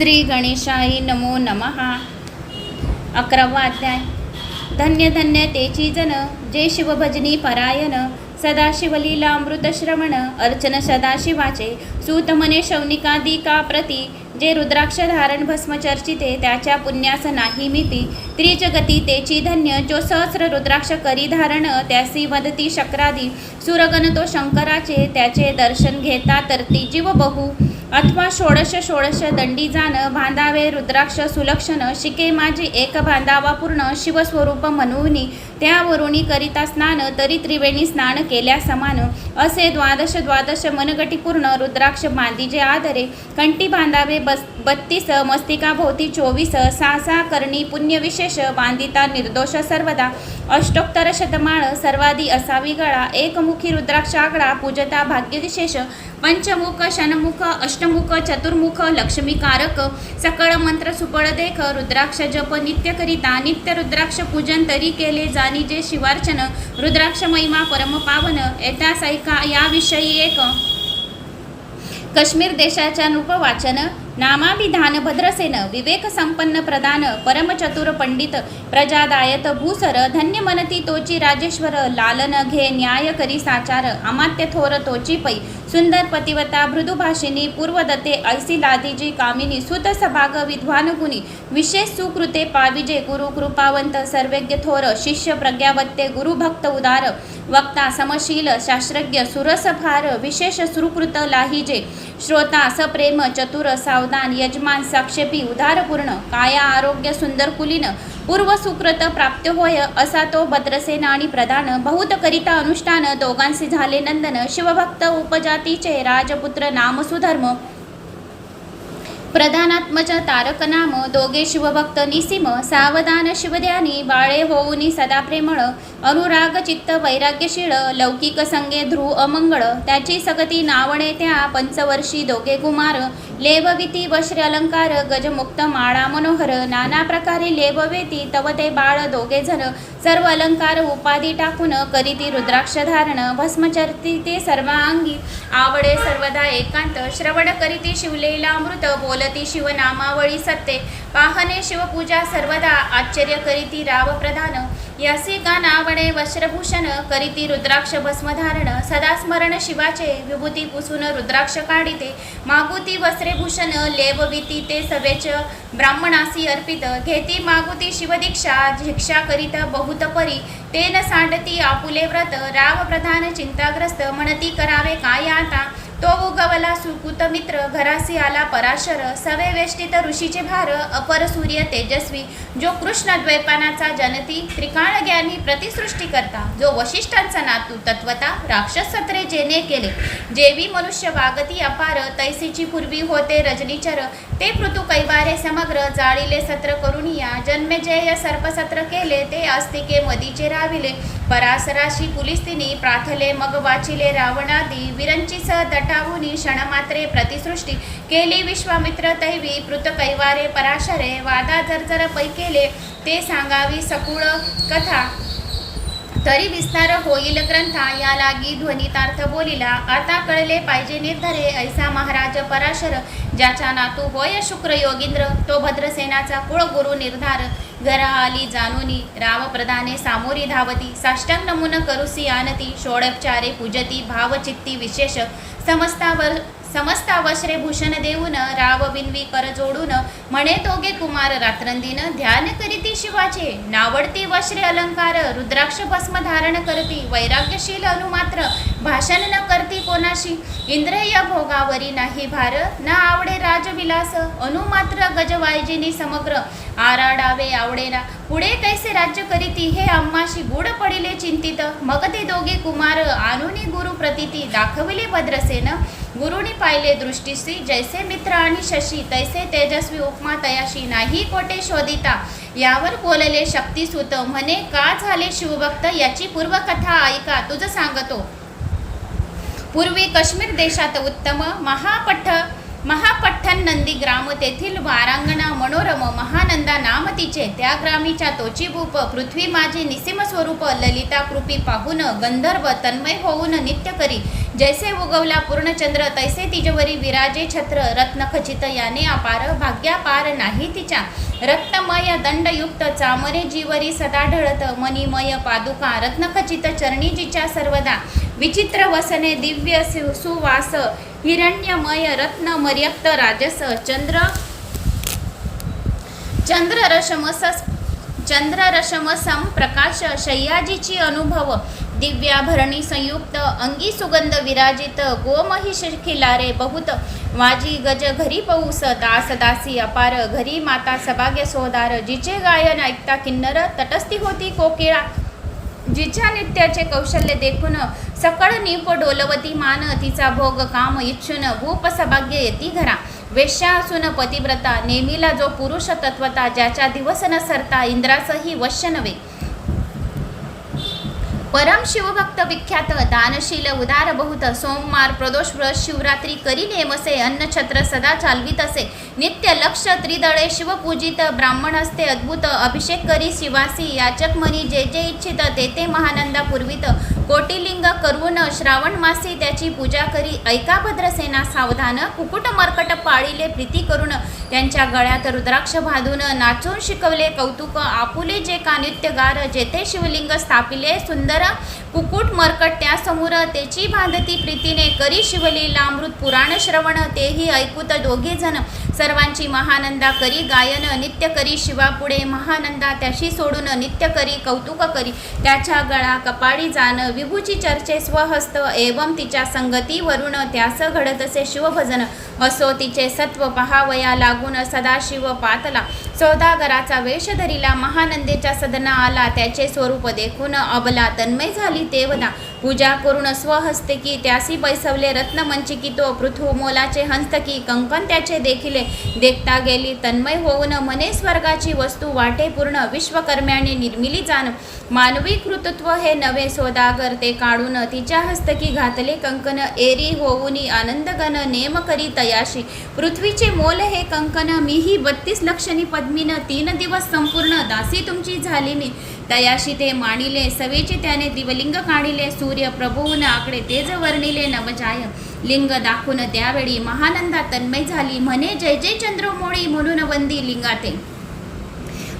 श्री गणेशाई नमो. नमहा अकरावा अध्याय. धन्य धन्य तेची जन जे शिवभजनी परायण सदाशिवलीला अमृतश्रवण अर्चन सदाशिवाचे सूतमने शौनिकादिका प्रती जे रुद्राक्ष धारण भस्म चर्चिते त्याच्या पुण्यास नाही मिती. त्रिजगती तेची धन्य जो सहस्र रुद्राक्ष करी धारण त्यासी मदती शक्रादी सुरगण तो शंकराचे त्याचे दर्शन घेता तरती जीव बहु अथवा षोडश षोडश दंडी जाण बांधावे रुद्राक्ष सुलक्षण शिके माझी एक बांधावा पूर्ण शिवस्वरूप म्हणूनी त्यावरुणी करिता स्नान तरी त्रिवेणी स्नान केल्या समान. असे द्वादश द्वादश मनगटीपूर्ण रुद्राक्ष बांधीजे आदरे कंटी बांधावे बस बत्तीस मस्तिकाभोवती चोवीस सा सा करणी पुण्यविशेष बांधिता निर्दोष सर्वदा. अष्टोत्तर शतमाळ सर्वादी असावी गळा एकमुखी रुद्राक्ष आगळा पूजता भाग्यविशेष पंचमुख शनमुख अष्टमुख चतुर्मुख लक्ष्मीकारक सकळ मंत्र सुपळ देख रुद्राक्ष जप नित्य करिता नित्य रुद्राक्ष पूजन तरी केले जाणी जे शिवार्चन रुद्राक्ष महिमा परम पावन येता याविषयी एक. काश्मीर देशाच्या नृपवाचन नामाभिधान भद्रसेन विवेक संपन्न प्रधान परमचतुर पंडित प्रजादायत भूसर धन्य मनती तोची राजेश्वर लालन घे न्याय करी साचार अमात्य थोर तोची पै सुंदर पतिवता मृदुभाषिनी पूर्वदते ऐसी लादीजी कामिनी सुत सभाग विद्वान गुणी विशेष सुकृते पाविजे गुरु कृपावंत सर्वज्ञ थोर शिष्य प्रज्ञावत्ते गुरुभक्त उदार वक्ता समशील शास्त्रज्ञ सुरसफार विशेष सुकृत लाहिजे श्रोता सप्रेम चतुर सावधान यजमान साक्षेपी उदारपूर्ण काया आरोग्य सुंदर कुलीन पूर्व सुकृत प्राप्त होय असा तो भद्रसेन आणि प्रधान बहुत करिता अनुष्ठान दोघांशी झाले नंदन शिवभक्त उपजातीचे राजपुत्र नाम सुधर्म प्रधानात्मज तारकनाम दोघे शिवभक्त निसीम सावधान शिवध्यानी बाळे होऊनी सदा प्रेमळ अनुराग चित्त वैराग्यशीळ लौकिक संगे ध्रुव अमंगळ त्याची सगती नावणे त्या पंचवर्षी दोघे कुमार लेवविती वश्री अलंकार गजमुक्त माळा मनोहर नाना प्रकारे लेववेती तव ते बाळ दोघे जण सर्व अलंकार उपाधी टाकून करीती रुद्राक्ष धारण भस्मचरती ते सर्वांगी आवडे सर्वदा एकांत श्रवण करीती शिवलेला अमृत बोलती शिवनामावळी सत्ते पाहणे शिवपूजा सर्वदा आश्चर्य करीती राव प्रधान यासी का नावणे वस्त्रभूषण करीती रुद्राक्ष भस्मधारण सदा स्मरण शिवाचे विभूती पुसून रुद्राक्ष काढिते. मागुती वस्त्रेभूषण लेवविती ते सवेच ब्राह्मणासी अर्पित घेती मागुती शिवदीक्षा भिक्षा करीत बहुत परी. तेन सांडती आपुले व्रत राव प्रधान चिंताग्रस्त म्हणती करावे काय आता? तो उगवला सुकुत मित्र घरासी आला पराशर. सवे वेष्टित ऋषीचे भार अपर सूर्य तेजस्वी जो कृष्ण द्वैपानाचा जनती त्रिकाळ ज्ञानी प्रतिसृष्टी करता जो वशिष्ठांचा नातू तत्वता राक्षस सत्रे जेने केले. जेवी मनुष्य वागती अपार तैसीची पूर्वी होते रजनीचर. ते पृथु कैवारे समग्र जाळीले सत्र करुणिया जन्मेजय सर्पसत्र केले ते आस्तिके मदीचे राविले. परासराशी पुलिस्तिनी प्राथले मग वाचिले रावणादी विरंची दटावुनी क्षणमात्रे प्रतिसृष्टी केली विश्वामित्र तैवी पृत कैवारे पराशरे वादा जर पै केले ते सांगावी सकुळ कथा. तरी विस्तार होईल ग्रंथा या लागी ध्वनितार्थ बोलिला. आता कळले पाहिजे निर्धरे ऐसा महाराज पराशर ज्याचा नातू होय शुक्र योगींद्र तो भद्रसेनाचा कुळगुरु निर्धार. घरा आली जानुनी रामप्रधाने सामोरी धावती साष्टांग नमुन करुसी आनती षोडपचारे पूजती भावचित्ती विशेष समस्तावर समस्ता वश्रे भूषण देऊन राव बिनवी कर जोडून म्हणे तोगे कुमार रात्रंदिन ध्यान करीती शिवाचे नावडती वश्रे अलंकार रुद्राक्ष भस्म धारण करती वैराग्यशील अनुमात्र भाषण न करती कोणाशी? इंद्रिय भोगावरी नाही भार न आवडे राजविलास अनुमात्र गजवायजीनी समग्र. आराडावे आवडेना पुढे कैसे राज्य करीती हे अम्माशी गुढ पडिले चिंतित. मग ते दोघे कुमार आनुनी गुरु प्रतीती दाखविले भद्रसेन. गुरुनी पाहिले दृष्टीसी जैसे मित्र आणि शशी तैसे तेजस्वी उपमा तयाशी. नाही कोटे शोधिता यावर बोलले शक्तिसुत. म्हणे का झाले शिवभक्त? याची पूर्वकथा ऐका तुझं सांगतो. पूर्वी काश्मीर देशात उत्तम महापठ महापठ्ठन नंदी ग्राम तेथील वारांगणा मनोरम महानंदा नाम तिचे त्या ग्रामीच्या तोचीभूप पृथ्वी माझे निसीम स्वरूप ललिता कृपी पाहून गंधर्व तन्मय होऊन नित्य करी. जैसे उगवला पूर्णचंद्र तैसे तिजवरी विराजे छत्र रत्नखचित याने अपार भाग्यापार नाही तिच्या. रक्तमय दंडयुक्त चामरे जीवरी सदा ढळत मणिमय पादुका रत्नखचित चरणीजीच्या सर्वदा. विचित्र वसने दिव्य सु- सुवास हिरण्यमय रत्न मर्यक्त राजस चंद्र चंद्ररशमस चंद्ररशमसम प्रकाश शय्याजीची अनुभव दिव्याभरणी संयुक्त अंगी सुगंध विराजित गोमहिष खिलारे बहुत वाजी गज घरी पौस दास दासी अपार घरी माता सभाग्य सोदार जिचे गायन ऐकता किन्नर तटस्थी होती कोकिळा जिच्या नित्याचे कौशल्य देखून सकळ नीप डोलवती मान तिचा भोग काम इच्छुन भूप सभाग्य येती घरा. वेश्या असून पतिव्रता नेमीला जो पुरुष तत्वता ज्याच्या दिवस न सरता इंद्रासही वश्य नव्हे. परम शिवभक्त विख्यात दानशील उदार बहुत सोमवार प्रदोष व्रत शिवरात्री करी नेमसे अन्नछत्र सदा चालवीत असे नित्य लक्ष त्रिदळे शिवपूजित ब्राह्मण असते अद्भुत अभिषेक करी शिवासी याचक मनी जे जे इच्छित ते ते महानंदा पुरवित. कोटिलिंग करून श्रावण मासे त्याची पूजा करी. ऐका भद्रसेना सावधान कुकुट मरकट पाळीले प्रीती करून त्यांच्या गळ्यात रुद्राक्ष बांधून नाचून शिकवले कौतुक. आपुले जे का नित्यगार जेथे शिवलिंग स्थापिले सुंदर कुकुट मर्कट त्यासमोर तेची बांधती प्रीतीने करी शिवलीला लामृत पुराण श्रवण तेही ऐकूत दोघे जण. सर्वांची महानंदा करी गायन नित्य करी शिवापुढे महानंदा त्याशी सोडून नित्य करी कौतुक करी. त्याच्या गळा कपाळी जाण विभूची चर्चे स्वहस्त एवं तिच्या संगतीवरून त्यास घडतसे शिवभजन. असो तिचे सत्व पहावया लागून सदाशिव पातला. सौदागराचा वेश धरिला महानंदेच्या सदना आला त्याचे स्वरूप देखून अबला तन्मय झाली तेवदा पूजा करून स्वहस्ते की त्यासी बैसवले रत्नमंचिकी तो पृथ्वी मोलाचे हंस्तकी कंकन त्याचे देखिले देखता गेली. तन्मय होऊन मने स्वर्गाची वस्तू वाटे पूर्ण विश्वकर्म्याने निर्मिली जाण. मानवी कृतत्व हे नवे सोदागर ते काढून तिच्या हस्तकी घातले कंकन एरी होऊनी आनंदगण नेम करी तयाशी. पृथ्वीचे मोल हे कंकन मीही बत्तीस लक्षणी पद्मीन तीन दिवस संपूर्ण दासी तुमची झाली मी तयाशी ते मानिले सवेचे त्याने दिवलिंग काढिले सूर्य प्रभून आकडे तेज वर्णिले नवजाय लिंग दाखवून त्यावेळी महानंदा तन्मय झाली. म्हणे जय जय चंद्रमोळी म्हणून वंदी लिंगाते.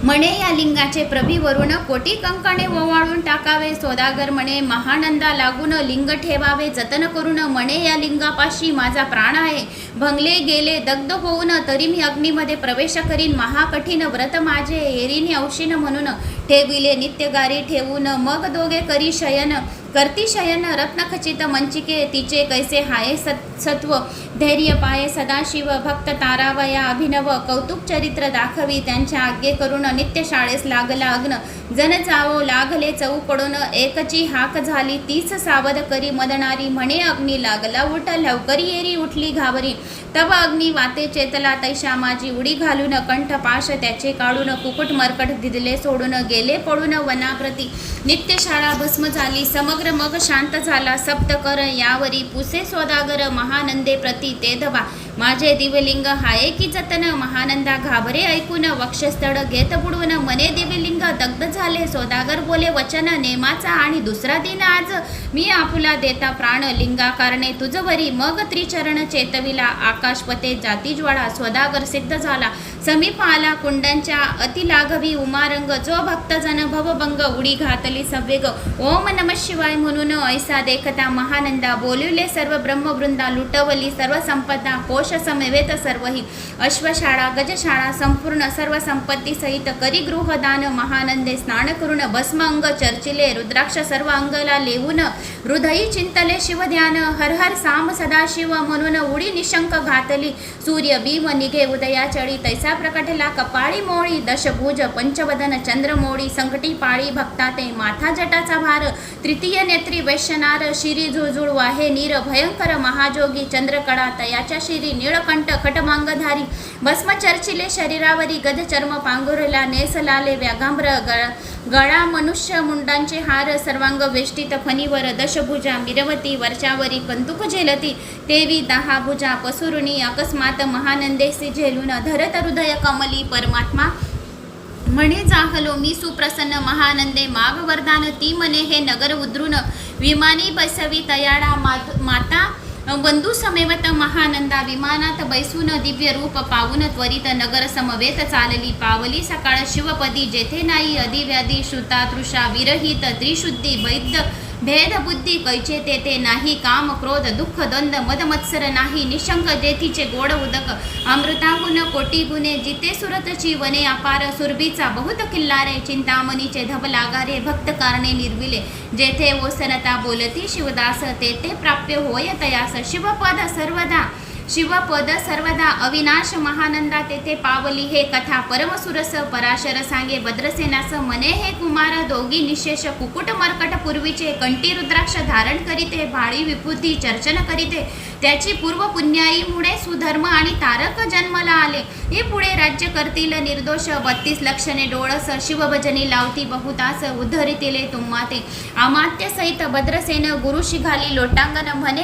म्हणे या लिंगाचे प्रभीवरून कोटी कंकणे ओवाळून टाकावे सोदागर म्हणे महानंदा लागून लिंग ठेवावे जतन करून म्हणे या लिंगापाशी माझा प्राण आहे. भंगले गेले दग्ध होऊन तरी मी अग्नीमध्ये प्रवेश करीन. महाकठीण व्रत माझे एरीने औषीन म्हणून ठेविले. नित्यगारी ठेवून मग दोघे करी शयन. करती शयन रत्नखचित मंचिके तिचे कैसे हाये सत् सत्व धैर्य पाये सदाशिव भक्त तारावया अभिनव कौतुक चरित्र दाखवी त्यांच्या आज्ञे करून नित्य शाळेस लागला अग्न. जन जावो लागले चऊ पडून एकची हाक झाली तीच सावध करी मदणारी म्हणे अग्नी लागला उठ लवकरी येरी उठली घाबरी. तव अग्नी वाते चेतला तैशा माझी उडी घालून कंठ पाश त्याचे काढून कुकुट मरकट दिदले सोडून गेले पडून वनाप्रती. नित्य शाळा भस्म झाली समग्र मग शांत झाला. सप्त कर यावरी पुसे स्वदागर महानंदे प्रती ते धवा. माझे दिवलिंग हाये की जतन? महानंदा घाबरे ऐकून वक्षस्थळ घेत बुडवून मने दिवलिंग दग्ध झाले. सोदागर बोले वचन नेमाचा आणि दुसरा दिन आज. मी आपुला देता प्राण लिंगा कारणे तुझवरी. मग त्रिचरण चेतविला. आकाशपते जातीज्वाळा. स्वदागर सिद्ध झाला. समीप आला कुंडांच्या अतिलाघवी उमारंग जो भक्तजन भवभंग उडी घातली सवेग ओम नम शिवाय म्हणून ऐसा देखता महानंदा बोलिवले सर्व ब्रह्मवृंदा लुटवली सर्व संपदा कोश समेवेत सर्वही. अश्वशाळा गजशाळा संपूर्ण सर्व संपत्ती सहित करी गृहदान महानंदे स्नान करून भस्म अंग चर्चिले रुद्राक्ष सर्व अंगला लेवून हृदयी चिंतले शिवध्यान. हर हर साम सदाशिव म्हणून उडी निशंक घातली. सूर्य भीम निघे उदया चढी तैसा प्रकटला कपाळी मोळी दशभुज पंचवदन चंद्रमोळी संकटी पाळी भक्ताते माथा जटाचा भार तृतीय नेत्री वैश्यनार शिरी झुळझुळ वाहे नीर भयंकर महाजोगी चंद्रकडा तयाच्या शिरी निळकंठ खटमांगधारी भस्म चर्चिले शरीरावरी गज चर्म पांघुरला नेसलाले व्याघांब्र गळ गळा मनुष्य मुंडांचे हार सर्वांग वेष्टित फणीवर दशभुजा मिरवती वर्षावरी कंतुक झेलती. तेवी दहा भुजा पसुरुणी अकस्मात महानंदेसी झेलून धरत हृदय कमली परमात्मा. म्हणे जाहलो मी सुप्रसन्न महानंदे माग वरदान ती मने हे नगर उद्रून. विमानी बसवी तयाडा मात माता बंधू समेवत महानंदा विमानात बैसून दिव्य रूप पावून त्वरित नगर समवेत चालली पावली. सकाळ शिवपदी जेथे नाही अधिव्याधी श्रुता तृषा विरहित त्रिशुद्धी वैद्य भेद बुद्धी कैचे तेथे नाही काम क्रोध दुःख द्वंद मद मत्सर नाही निशंक जेथीचे गोड उदक अमृताहून कोटी गुणे जिते सुरतची वने अपार सुरभीचा बहुत किल्लारे चिंतामणीचे धब लागारे भक्त कारणे निर्विले जेथे ओसनता बोलती शिवदास तेथे प्राप्य होय तयास शिवपद सर्वदा शिवपद सर्वदा अविनाश महानंदा तेथे पावली. हे कथा परमसुरस पराशर सांगे भद्रसेनास. मने हे कुमार दोघी निशेष कुकुट मर्कट पूर्वीचे. कंठी रुद्राक्ष धारण करीते भाळी विभूती चर्चन करीते. त्याची पूर्व पुण्याईमुळे सुधर्म आणि तारक जन्मला आले. हे पुढे राज्य करतील निर्दोष. बत्तीस लक्षणे डोळस शिवभजनी लावती बहुतास उद्धरितिले तुम्हाते. आमात्य सहित भद्रसेन गुरु शिघाली लोटांगण. म्हणे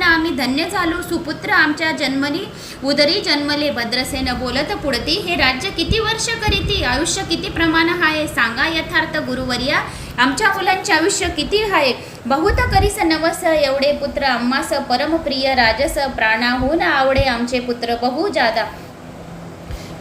इतक्याहून आम्ही धन्य झालो. सुपुत्र आमच्या जन्मनी उदरी जन्मले. भद्रसेन बोलत पुढती हे राज्य किती वर्ष करीती? आयुष्य किती प्रमाण आहे सांगा यथार्थ गुरुवर्या आमच्या मुलांचे आयुष्य किती आहे बहुत करीस नवस एवढे पुत्र आम्हास परमप्रिय राजस प्राणाहून आवडे आमचे पुत्र बहु जादा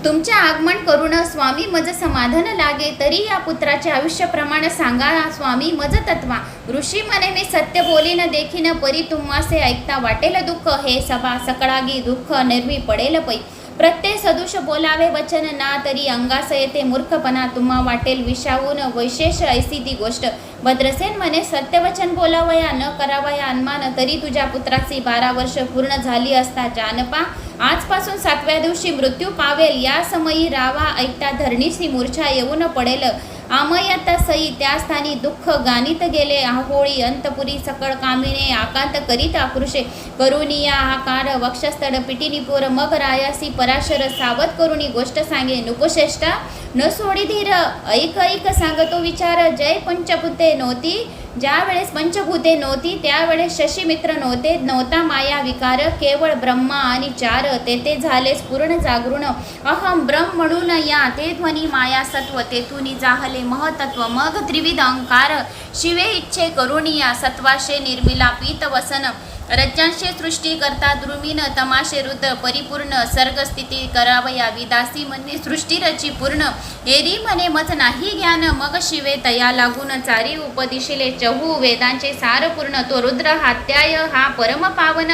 तुमचे आगमन करून स्वामी मज समाधान लागे तरी या पुत्राचे आयुष्य प्रमाण सांगा स्वामी मज तत्वा. ऋषी मने मी सत्य बोलीन देखीन परी तुम्हासे ऐकता वाटेल दुःख. हे सभा सकळागी दुःख निर्वी पडेल पै. प्रत्यय सदुष बोलावे वचन ना तरी अंगास येते मूर्खपणा तुम्हा वाटेल विषावून वैशेष ऐसी ती गोष्ट. भद्रसेन म्हणे सत्यवचन बोलावया न करावया अन्मान तरी तुझ्या पुत्राची बारा वर्ष पूर्ण झाली असता जानपा. आजपासून सातव्या दिवशी मृत्यू पावेल या समयी रावा ऐकता धरणीची मूर्छा येऊन पडेल. आमयत सई त्या स्थानी दुःख गाणित गेले. आहोळी अंतपुरी सकळ कामिने आकांत करीत आकृषे. करुनिया आकार वक्षस्थळ पिटिनिपूर मग रायासी पराशर सावध करुणी गोष्ट सांगे. नुकुश्रेष्ठा न सोडी धीर ऐक ऐक सांगतो विचार. जय पंचभूते नव्हती ज्या वेळेस पंचभूते नव्हती त्यावेळेस शशीमित्र नव्हते नव्हता माया विकार केवळ ब्रह्मा आणि चार. तेथे झालेस पूर्ण जागृण. अहम ब्रह्म म्हणून या ते ध्वनी माया सत्व तेथून जाहले महतत्व. मग त्रिविध अंकार शिवे इच्छे करुणिया सत्वाशे निर्मिला पीत वसन रज्जांशे सृष्टी करता द्रुमीन तमाशे रुद्र परिपूर्ण सर्गस्थिती करावया विदासी म्हणणे सृष्टी रची पूर्ण. एरी म्हणे मत नाही ज्ञान मग शिवे तया लागून चारी उपदिशिले. चहू वेदांचे सार पूर्ण. तो रुद्र हात्याय हा परम पावन.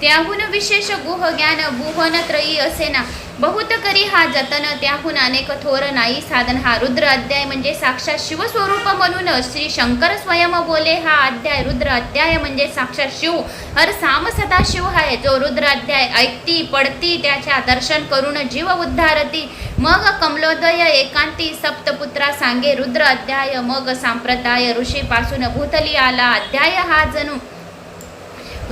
त्याहून विशेष गुह ज्ञान गुहन त्रयी असेना. बहुत करी हा जतन त्याहून अनेक थोर नाही साधन. हा रुद्र अध्याय म्हणजे साक्षात शिवस्वरूप म्हणून श्री शंकर स्वयं बोले. हा अध्याय रुद्र अध्याय म्हणजे साक्षात शिव. हर साम सदा शिव आहे. जो रुद्र अध्याय ऐकती पडती त्याच्या दर्शन करून जीव उद्धारती. मग कमलोदय एकांती सप्तपुत्रा सांगे रुद्र अध्याय मग सांप्रदाय ऋषीपासून भूतली आला. अध्याय हा जणू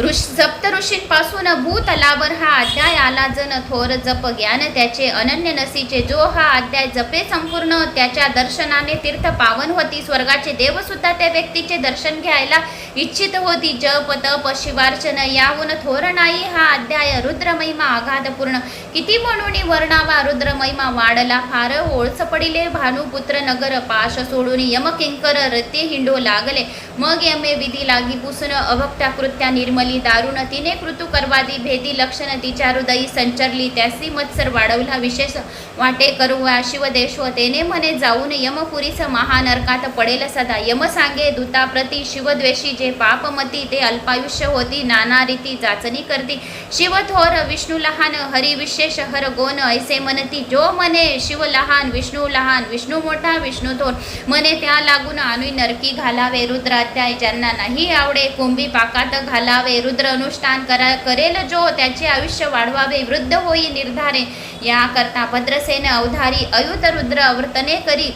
ऋष सप्त ऋषींपासून भूतलावर हा अध्याय आला. जन थोर जप ज्ञान त्याचे अनन्य नसीचे जो हा अध्याय जपे संपूर्ण त्याच्या दर्शनाने तीर्थ पावन होती. स्वर्गाचे देव सुद्धा त्या व्यक्तीचे दर्शन घ्यायला इच्छित होती. जप तप शिवार्चन याहून थोर नाही हा अध्याय. रुद्रमहिमा आघातपूर्ण. किती म्हणून वर्णावा रुद्रमहिमा वाढला. फार ओळस पडिले भानुपुत्र नगर. पाश सोडून यम किंकर रते हिंडो लागले. मग यमे विधी लागी पुसून अभक्त्या कृत्या निर्मल दारुण तिने कृतू करवादी भेदी लक्षण तिच्या हृदयी संचरली त्यासी मत्सर वाढवला विशेष वाटे करुवा शिवदेशो तेने म्हणे जाऊन यमपुरीस महानरकात पडेल सदा. यम सांगे दूताप्रती शिवद्वेषी जे पापमती ते अल्पायुष्य होती नाना रीती चाचणी करती. शिव थोर विष्णू लहान हरी विशेष हर गोन ऐसे म्हणती जो म्हणे शिव लहान विष्णू लहान विष्णू मोठा विष्णू थोर मने त्या लागून आणून नरकी घालावे रुद्राध्याय ज्यांना नाही आवडे कुंभी पाकात घालावे रुद्र अनुष्ठान करा करेल जो त्याचे आयुष्य वाढवावे वृद्ध होई निर्धारे. याकरता भद्रसेन अवधारी अयुत रुद्र वर्तने करी.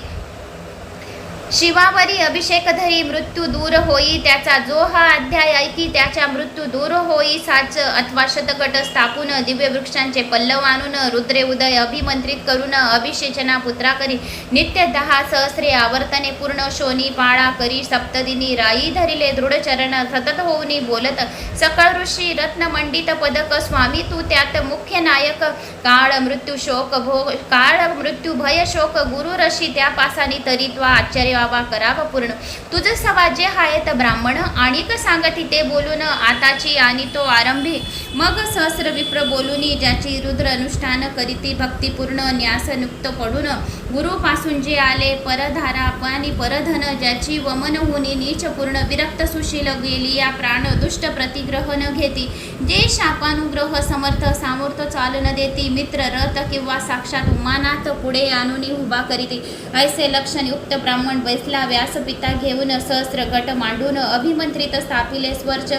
शिवावरी अभिषेक धरी मृत्यू दूर होई त्याचा जो हा अध्याय ऐकी त्याच्या मृत्यू दूर होई साच अथवा शतकट स्थापून दिव्य वृक्षांचे पल्लव आणून रुद्रे उदय अभिमंत्रित करून अभिषेचना पुत्रा करी नित्य दहा सहस्रे आवर्तने पूर्ण शोनी पाळा करी सप्तदिनी राई धरिले दृढ चरण सतत होऊनी बोलत सकळ ऋषी रत्नमंडित पदक स्वामी तू त्यात मुख्य नायक काळ मृत्यू शोक भोग काळ मृत्यू भय शोक गुरु रशी त्या पासानी तरित्वा आश्चर्य बाबा कराव पूर्ण. तुझं सवाजे हायत ब्राह्मण आणिक सांगती ते बोलून आताची आणि तो आरंभी. मग सहस्र विप्र बोलूनी ज्याची रुद्र अनुष्ठान करीती भक्तिपूर्ण न्यासनुक्त पडून गुरुपासून जे आले परधारा आणि परधन ज्याची वमन हुनी नीचपूर्ण विरक्त सुशील गेली या प्राण दुष्ट प्रतिग्रह न घेती. जे शापानुग्रह समर्थ सामर्थ्य चालन देती मित्र रथ किंवा साक्षात उमानात पुढे आणून उभा करीती. ऐसे लक्षणयुक्त ब्राह्मण बैसला व्यासपिता घेऊन सहस्र गट मांडून अभिमंत्रित स्थापिले स्वर्च.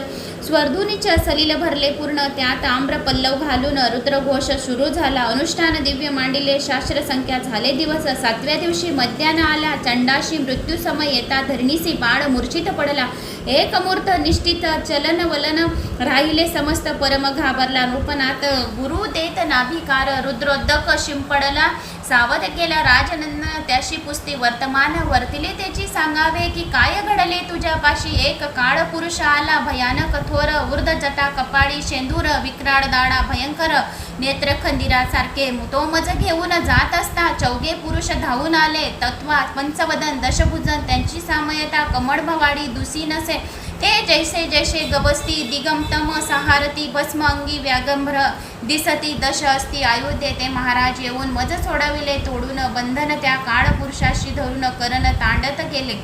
स्वर्धुनीच्या सलील भरले पूर्ण त्यात आम्र पल्लव घालून रुद्रघोष सुरू झाला. अनुष्ठान दिव्य मांडिले शास्त्र संख्या झाले दिवस. सातव्या दिवशी मध्यान आला. चंडाशी मृत्यू समय येता धरणीसी बाळ मूर्छित पडला. एक मूर्त निष्ठित चलन वलन राहिले समस्त परम घाबरला. नृपनाथ गुरु देत नाभिकार. रुद्रोदक शिंपडला. सावध केला राजनंदन. त्याशी पुस्ती वर्तमान वर्तिले त्याची सांगावे की काय घडले तुझ्यापाशी? एक काळ पुरुष आला भयानक थोर उर्द जटा कपाळी शेंदूर विक्राळ दाडा भयंकर नेत्र खंदिरासारखे तो मज घेऊन जात असता चौघे पुरुष धावून आले. तत्वा पंचवदन दशभुजन त्यांची सामयता कमळ भवाडी दुसी नसे ते जैसे जैसे गवस्ती दिगमतम सहारती भस्म अंगी व्यागंभ्र दिसती दश असती अयोध्ये ते महाराज येऊन मज सोडविले तोडून बंधन त्या काळपुरुषाशी धरून करण तांडत गेले.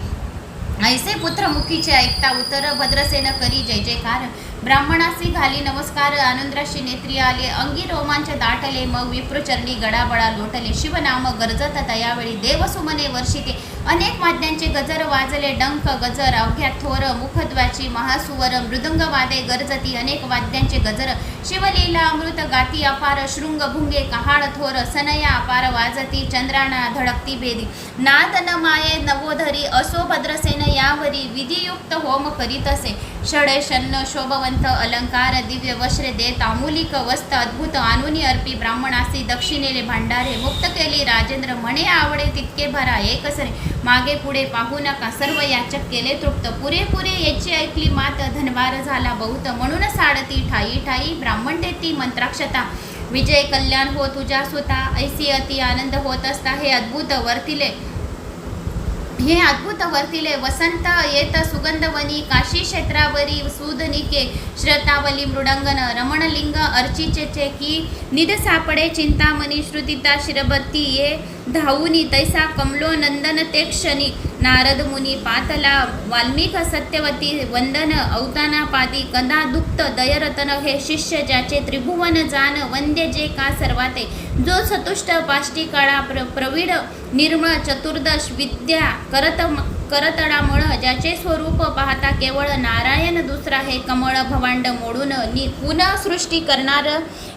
ऐसे पुत्र मुखीचे ऐकता उत्तर भद्रसेन करी जय जयकार. ब्राह्मणासी घाली नमस्कार आनंदाशी नेत्री आले अंगी रोमांच दाटले मग विप्रचरणी गडाबडा लोटले. शिवनाम गरजत तयावेळी देवसुमने वर्षिते. अनेक वाद्यांचे गजर वाजले डंक गजर अवघ्या थोर मुखद्वाची महासुवर मृदंग वादे गरजती अनेक वाद्यांचे गजर शिवलीला अमृत गाती अपार शृंग भुंगे कहाळ थोर सनया अपार वाजती चंद्राणा धडकती भेदी नाद न माये नवोधरी असो भद्रसेन यावरी विधियुक्त होम करीत षडशन्न शन्न शोभवंत अलंकार दिव्य वस्त्रे देत आमुलिक वस्त्र अद्भुत आणुनी अर्पी ब्राह्मणासी दक्षिणेले भांडारे मुक्त केली राजेंद्र म्हणे आवडे तितके भरा एकसरे. मागे पुढे पाहू नका सर्व याचक केले तृप्त. पुरेपुरे याची ऐकली मात धनवार झाला बहुत. म्हणून साडती ठाई ठाई ब्राह्मण देती मंत्राक्षता. विजय कल्याण हो तुझ्या सुता ऐसी अति आनंद होत असता हे अद्भुत वर्तिले. हे अद्भुत वर्तिले वसंत येत सुगंधवनी काशी क्षेत्रावरी सुदनिके श्रतावली मृडंगन रमणलिंग अर्चिचेचे की निद सापडे चिंतामणी श्रुतिता शिरबत्ती ये धावुनी तैसा कमलो नंदन ते क्षणी नारद मुनी पातला वाल्मिक सत्यवती वंदन अवतानापादी कदा दुप्त दयरतन हे शिष्य ज्याचे त्रिभुवन जान वंद्य जे का सर्वाते? जो सतुष्ट पाष्टी काळा प्र प्रवीण निर्मळ चतुर्दश विद्या करत करतडामुळ ज्याचे स्वरूप पाहता केवळ नारायण दुसरा हे कमळ भवांड मोडून नि पुनः सृष्टी करणार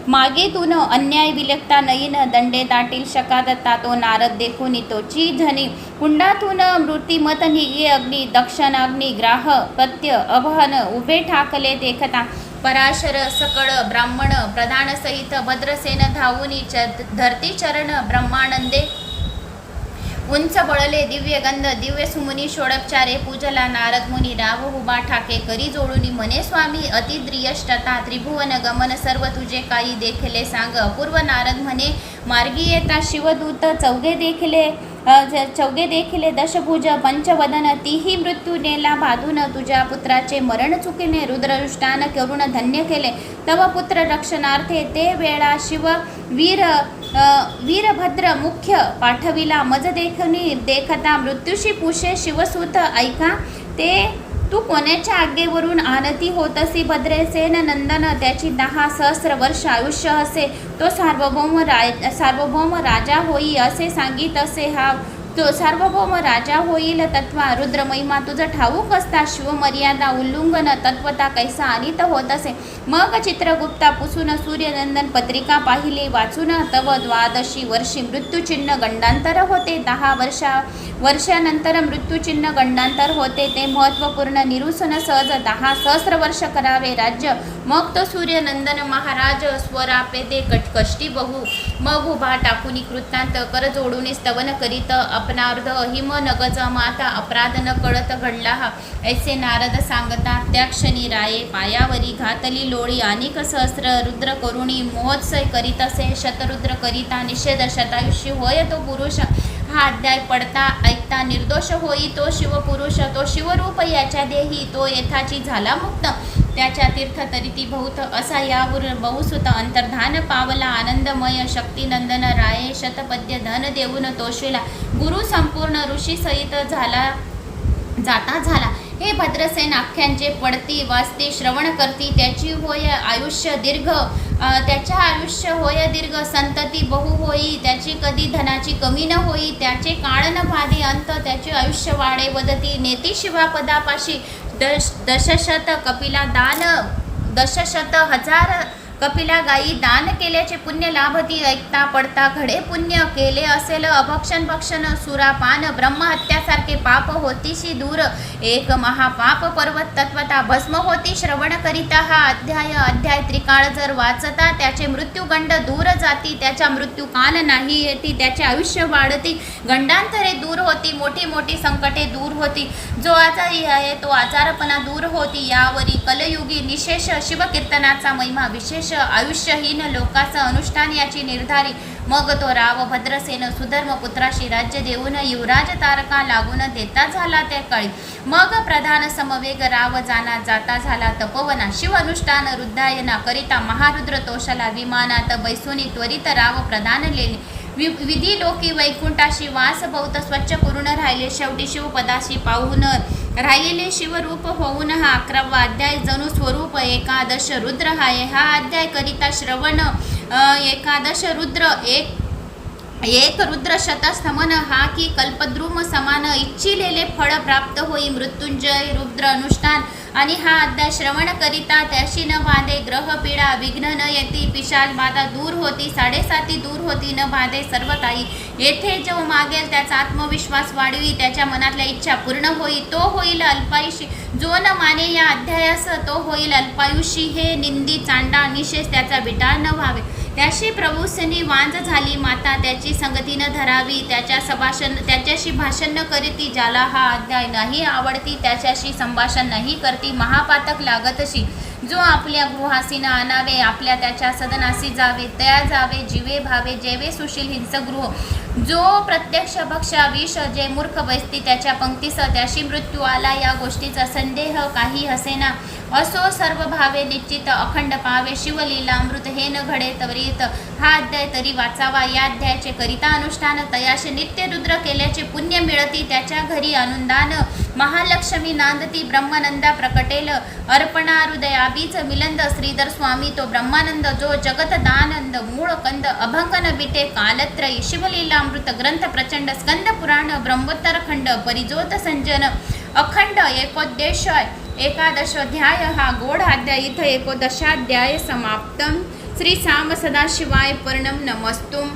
मागेतून अन्याय विलकता नयीन दंडे दाटील शकादत्ता तो नारद देखून तोची धनी कुंडातून मृत्युमत निगे अग्नी दक्षनाग्नी ग्राह पत्य अभहन उभे ठाकले देखता. पराशर सकळ ब्राह्मण प्रधान सहित भद्रसेन धावूनी च धरती चरण ब्रह्मानंदे उंच बळले दिव्य गंध दिव्य सुमुनी षोडपचारे पूजला नारद मुनी राव हुबा ठाके करी जोडुनी मने स्वामी अतिद्रियष्टता त्रिभुवन गमन सर्व तुझे काही देखले सांग अपूर्व नारद म्हणे मार्गी येता शिवदूत चौघे देखले. चौघे देखले दशभुज पंचवदन तीही मृत्यू नेला. बाधून तुझ्या पुत्राचे मरण चुकीने रुद्रनुष्ठान करून धन्य केले. तव पुत्र रक्षणार्थे ते वेळा शिव वीर वीरभद्र मुख्य पाठविला. मज देखनी देखता मृत्यूशी पुषे शिवसूत ऐका. ते तू कोणाच्या आज्ञेवरून आनती होत असी भद्रेसेन नंदन त्याची दहा सहस्र वर्ष आयुष्य असे तो सार्वभौम राय सार्वभौम राजा होई असे सांगित असे हा तो सार्वभौम राजा होईल तत्वा रुद्रमहिमा तुझं ठाऊक असता शिवमर्यादा उल्लंघन तत्वता कैसा अनित होत असे. मग चित्रगुप्ता पुसून सूर्यनंदन पत्रिका पाहिले वाचून तव द्वादशी वर्षी मृत्यूचिन्ह गंडांतर होते. दहा वर्षा वर्षानंतर मृत्यूचिन्ह गंडांतर होते ते महत्त्वपूर्ण निरुसन सहज दहा सहस्र वर्ष करावे राज्य. मग तो सूर्यनंदन महाराज स्वरापे दे कट कष्टी बहु. मग उभा टाकुनी कृतांत कर जोडून स्तवन करीत अपनार्ध हिम नगज माता अपराध न कळत घडला हा. ऐसे नारद सांगता त्या क्षणी राये पायावरी घातली लोळी अनेक सहस्र रुद्र करुणी महोत्सय करीत असे शतरुद्र करिता निषेध शतायुष्य होय तो पुरुष. हा अध्याय पडता ऐकता निर्दोष होई तो शिवपुरुष तो शिवरूप याच्या देही तो यथाची झाला मुक्त. त्याच्या तीर्थतरिती बहुत असा यावर बहुसुत अंतर्धान पावला आनंदमय शक्तिनंदन राये शतपद्य धन देऊन तोशिला गुरु संपूर्ण ऋषी सहित झाला जाता झाला. हे भद्रसेन आख्यांचे पडती वाचती श्रवण करती त्याची होय आयुष्य दीर्घ त्याच्या आयुष्य होय दीर्घ संतती बहु होई त्याची कधी धनाची कमी न होई त्याचे काळ न भादे अंत त्याचे आयुष्य वाढे वदती नेती शिवापदापाशी दश दशशत कपिला दान दशशत हजार कपिला गायी दान केल्याचे पुण्य लाभती ऐकता पडता घडे पुण्य केले असेल. अभक्षण भक्षण सुरापान ब्रह्महत्यासारखे पाप होतीशी दूर. एक महापाप पर्वत तत्वता भस्म होती श्रवण करिता हा अध्याय. अध्याय त्रिकाळ जर वाचता त्याचे मृत्यूगंड दूर जाती त्याच्या मृत्यू कान नाही येती त्याचे आयुष्य वाढती. गंडांतरे दूर होती मोठी मोठी संकटे दूर होती. जो आजारी आहे तो आजारपणा दूर होती. यावरी कलयुगी निशेष शिवकीर्तनाचा महिमा विशेष आयुष्यहीन लोकाचं अनुष्ठान याची निर्धारी. मग तो राव भद्रसेन सुधर्म पुत्राशी राज्य देऊन युवराज तारका लागून देता झाला ते कळी. मग प्रधान समवेग राव जाना जाता झाला तपोवना. शिव अनुष्ठान रुद्धायना करिता महारुद्र तोषला विमानात बैसुनी त्वरित राव प्रधान लेले. वि विधी लोकी वैकुंठाशी वास बहुत स्वच्छ करून राहिले. शेवटी शिवपदाशी पाहून राहिलेले शिवरूप होऊन हा अकरावा अध्याय जणू स्वरूप एकादश रुद्र हाय. हा अध्याय करिता श्रवण एकादश रुद्र एक एक रुद्र शतस्तमन हा की कल्पद्रुम समान इच्छिलेले फळ प्राप्त होई मृत्युंजय रुद्र अनुष्ठान. आणि हा अध्याय श्रवण करिता त्याशी न बांधे ग्रह पीडा विघ्न न येती पिशाच बाधा दूर होती साडेसाती दूर होती न बांधे सर्व काही. येथे जो मागेल त्याचा आत्मविश्वास वाढवी त्याच्या मनातल्या इच्छा पूर्ण होई तो होईल अल्पायुषी. जो न माने या अध्यायास तो होईल अल्पायुषी. हे निंदी चांडा निशेष त्याचा बिटाळ न व्हावे. त्याशी प्रभूसनी वांज झाली. माता त्याची संगती न धरावी. त्याच्या सभाषण त्याच्याशी भाषण न करीती ज्याला हा अध्याय नाही आवडती त्याच्याशी संभाषण नाही करती. महापातक लागतशी. जो आपल्या गृहासीनं आणावे आपल्या त्याच्या सदनासी जावे तया जावे जीवे भावे जेवे सुशील हिंसगृह. जो प्रत्यक्ष भक्षा विष जे मूर्ख बैसती त्याच्या पंक्तीस त्याशी मृत्यू आला या गोष्टीचा संदेह काही हसेना. असो सर्व भावे निश्चित अखंड पावे शिवलीला अमृत हे न घडे त्वरित. हा अध्याय तरी वाचावा या अध्यायाचे करिता अनुष्ठान तयाशे नित्य रुद्र केल्याचे पुण्य मिळती त्याच्या घरी अनुदान. महालक्ष्मी नांदती ब्रह्मानंदा प्रकटेल अर्पणा हृदयाबीज मिलंद श्रीधर स्वामी तो ब्रह्मानंद जो जगत दानंद मूळ कंद अभंगन बिटे कालत्रयी शिवलीलामृत ग्रंथ प्रचंड स्कंद पुराण ब्रह्मोत्तर खंड परिजोत संजन अखंड एकोद्देश एकादशोध्याय हा गोड अध्याय इथं एकोदशाध्याय समाप्तम श्री साम सदाशिवाय पर्णम नमस्तुम